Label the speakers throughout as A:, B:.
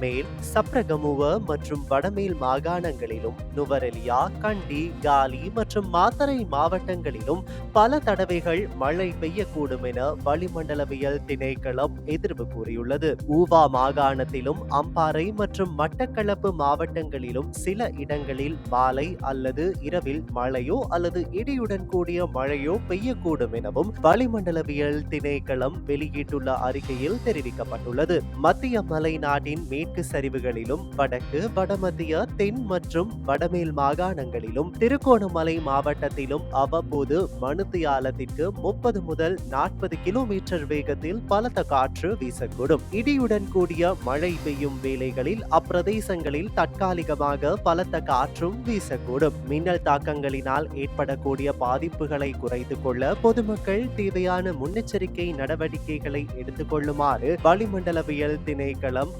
A: மேல் சப்ரகமுவ மற்றும் வடமேல் மாகாணங்களிலும் நுவரெலியா கண்டி காலி மற்றும் மாத்தரை மாவட்டங்களிலும் பல தடவைகள் மழை பெய்யக்கூடும் என வளிமண்டலவியல் திணைக்களம் எதிர்ப்பு கூறியுள்ளது. ஊவா மாகாணத்திலும் அம்பாறை மற்றும் மட்டக்களப்பு மாவட்டங்களிலும் சில இடங்களில் மாலை அல்லது இரவில் மழையோ அல்லது இடியுடன் கூடிய மழையோ பெய்யக்கூடும் எனவும் வளிமண்டலவியல் திணைக்களம் வெளியிட்டுள்ள அறிக்கையில் தெரிவிக்கப்பட்டுள்ளது. மத்திய மலை நாட்டின் மேற்கு சரிவுகளிலும் வடக்கு வடமத்திய தென் மற்றும் வடமேல் மாகாணங்களிலும் திருகோணமலை மாவட்டத்திலும் அவ்வப்போது மணித்தியாலத்திற்கு முப்பது முதல் நாற்பது கிலோமீட்டர் வேகத்தில் பலத்த காற்று வீசக்கூடும். இடியுடன் கூடிய மழை பெய்யும் வேளைகளில் அப்பிரதேசங்களில் தற்காலிகமாக பலத்த காற்றும் வீசக்கூடும். மின்னல் தாக்கங்களினால் ஏற்படக்கூடிய பாதிப்புகளை குறைத்து கொள்ள பொதுமக்கள் தேவையான முன்னெச்சரிக்கை நடவடிக்கைகளை எடுத்துக் கொள்ளுமாறு வளிமண்டலவியல் திணைக்களம்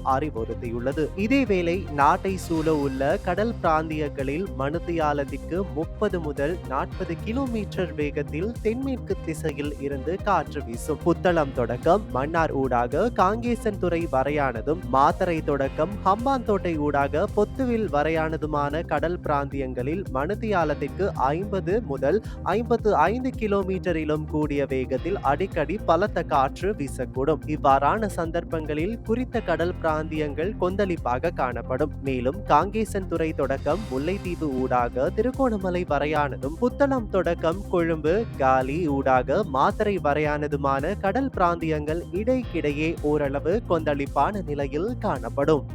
A: அறிவுறுத்தியுள்ளது இதேவேளை நாட்டை சூழ உள்ள கடல் பிராந்தியங்களில் மணித்தியாலத்திற்கு முப்பது முதல் நாற்பது கிலோமீட்டர் வேகத்தில் தென்மேற்கு திசையில் இருந்து காற்று வீசும். புத்தளம் தொடக்கம் மன்னார் ஊடாக காங்கேசன் துறை வரையானதும் மாத்தரை தொடக்கம் ஹம்பாந்தோட்டை ஊடாக பொத்துவில் வரையானதுமான கடல் பிராந்தியங்களில் மனுதியாலத்திற்கு ஐம்பது முதல் ஐம்பத்து ஐந்து கிலோமீட்டரிலும் கூடிய வேகத்தில் அடிக்கடி பலத்த காற்று வீசக்கூடும். இவ்வாறான சந்தர்ப்பங்களில் குறித்த கடல் பிராந்தியங்கள் கொந்தளிப்பாக காணப்படும். மேலும் காங்கேசன் துறை தொடக்கம் முல்லைத்தீவு ஊடாக திருகோணமலை வரையானதும் புத்தளம் தொடக்கம் கொழும்பு காலி ஊடாக மாத்தரை வரையானதுமான கடல் பிராந்தியங்கள் இடைக்கிடையே ஓரளவு கொந்தளிப்பான நிலையில் காணப்படும்.